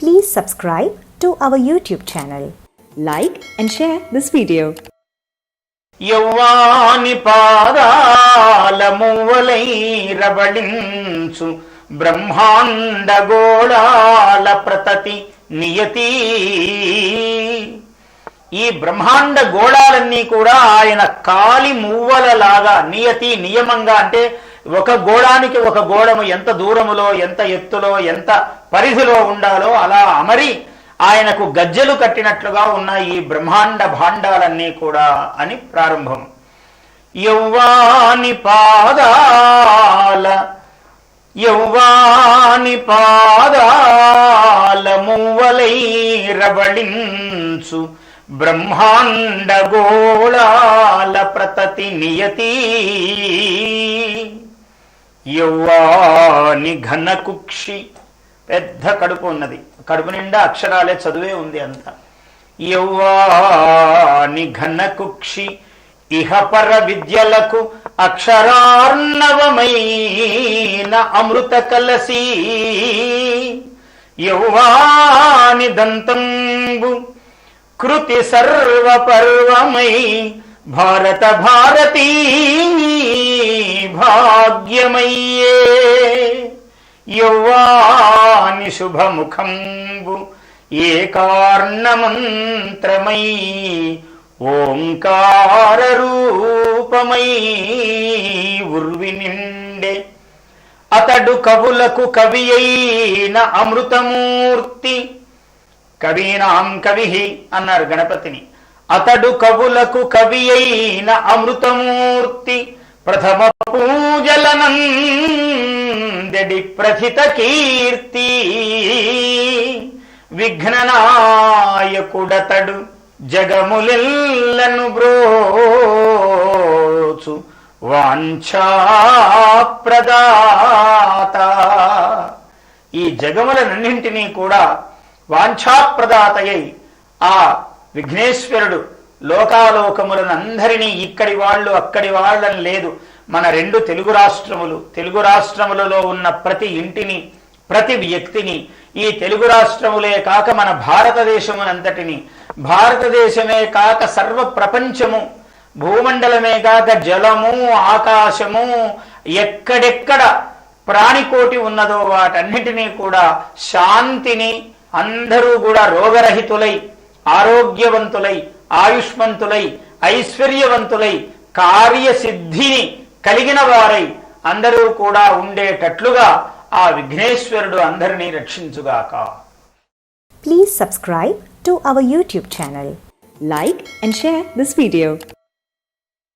Please subscribe to our YouTube channel. Like and share this video. యౌవాని పాదాల మువ్వలై రబళించు బ్రహ్మాండ గోళాల ప్రతతి నియతి ఈ బ్రహ్మాండ గోళాలన్నీ కూడా ఆయన కాలి మువ్వలలాగా నియతి నియమంగా అంటే ఒక గోళానికి ఒక గోడము ఎంత దూరములో ఎంత ఎత్తులో ఎంత పరిధిలో ఉండాలో అలా అమరి ఆయనకు గజ్జెలు కట్టినట్లుగా ఉన్న ఈ బ్రహ్మాండ భాండాలన్నీ కూడా అని ప్రారంభం. యౌవాని పాదాల యౌవాని పాదాల మువ్వలై రబళించు బ్రహ్మాండ గోళాల ప్రతతి నియతి. యౌవాని ఘనకుక్షి కుక్షి పెద్ద కడుపు ఉన్నది. కడుపు నిండా అక్షరాలే చదువే ఉంది అంత. యౌవాని ఘన కుక్షి ఇహపర విద్యలకు అక్షరార్ణవమైన అమృత కలసి. యౌవాని దంతంబు కృతి సర్వపర్వమై భారత భారతీ భాగ్యమయ్యే. యౌవాని శుభముఖంబు. ఏకార్ణమంత్రమై ఓంకార రూపమై ఉర్వి నిండే అతడు కవులకు కవి అయిన అమృతమూర్తి. కవీనాం కవి అన్నారు గణపతిని. అతడు కవులకు కవి అయిన అమృతమూర్తి. ప్రథమ పూజలనందడి ప్రథిత కీర్తి. విఘ్ననాయకుడతడు జగములెల్లను బ్రోచు వాంఛాప్రదాత. ఈ జగములనన్నింటినీ కూడా వాంఛాప్రదాతయై ఆ విఘ్నేశ్వరుడు లోకాలోకములను అందరినీ ఇక్కడి వాళ్ళు అక్కడి వాళ్ళని లేదు. మన రెండు తెలుగు రాష్ట్రములు తెలుగు రాష్ట్రములలో ఉన్న ప్రతి ఇంటిని ప్రతి వ్యక్తిని ఈ తెలుగు రాష్ట్రములే కాక మన భారతదేశమునంతటిని భారతదేశమే కాక సర్వ ప్రపంచము భూమండలమే కాక జలము ఆకాశము ఎక్కడెక్కడ ప్రాణికోటి ఉన్నదో వాటన్నిటినీ కూడా శాంతిని అందరూ కూడా రోగరహితులై ఆరోగ్యవంతులై ఆయుష్మంతులై ఐశ్వర్యవంతులై కార్యసిద్ధిని కలిగిన వారై అందరూ కూడా ఉండేటట్లుగా ఆ విఘ్నేశ్వరుడు అందరినీ రక్షించుగాక. Please subscribe to our YouTube channel like and share this video